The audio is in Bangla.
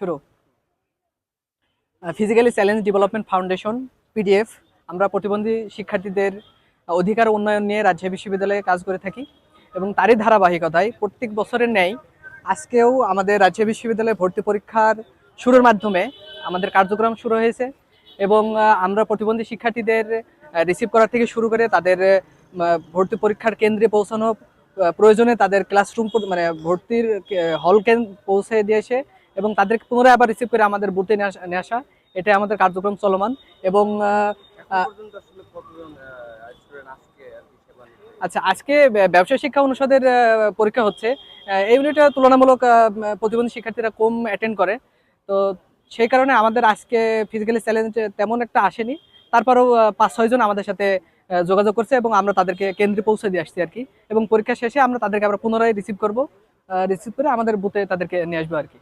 শুরু। Physically challenge development foundation PDF আমরা প্রতিবন্ধী শিক্ষার্থীদের অধিকার উন্নয়ন নিয়ে রাজশাহী বিশ্ববিদ্যালয়ে কাজ করে থাকি এবং তারই ধারাবাহিকতায় প্রত্যেক বছরের ন্যায় আজকেও আমাদের রাজশাহী বিশ্ববিদ্যালয়ে ভর্তি পরীক্ষার শুরুর মাধ্যমে আমাদের কার্যক্রম শুরু হয়েছে এবং আমরা প্রতিবন্ধী শিক্ষার্থীদের রিসিভ করা থেকে শুরু করে তাদের ভর্তি পরীক্ষার কেন্দ্রে পৌঁছানো প্রয়োজনে তাদের ক্লাসরুম মানে ভর্তির হল পৌঁছে দিয়ে এসে এবং তাদেরকে পুনরায় আবার রিসিভ করে আমাদের বুথে নিয়ে আসা- এটাই আমাদের কার্যক্রম চলমান এবং আচ্ছা আজকে ব্যবসায় শিক্ষা অনুষদের পরীক্ষা হচ্ছে। এই ইউনিটে তুলনামূলক প্রতিবন্ধী শিক্ষার্থীরা কম অ্যাটেন্ড করে। তো সেই কারণে আমাদের আজকে ফিজিক্যালি চ্যালেঞ্জ তেমন একটা আসেনি। তারপরেও পাঁচ ছয়জন আমাদের সাথে যোগাযোগ করছে এবং আমরা তাদেরকে কেন্দ্রে পৌঁছে দিয়ে আসছি আর কি এবং পরীক্ষা শেষে আমরা তাদেরকে আবার পুনরায় রিসিভ করব। রিসিভ করে আমাদের বুথে তাদেরকে নিয়ে আসব আর কি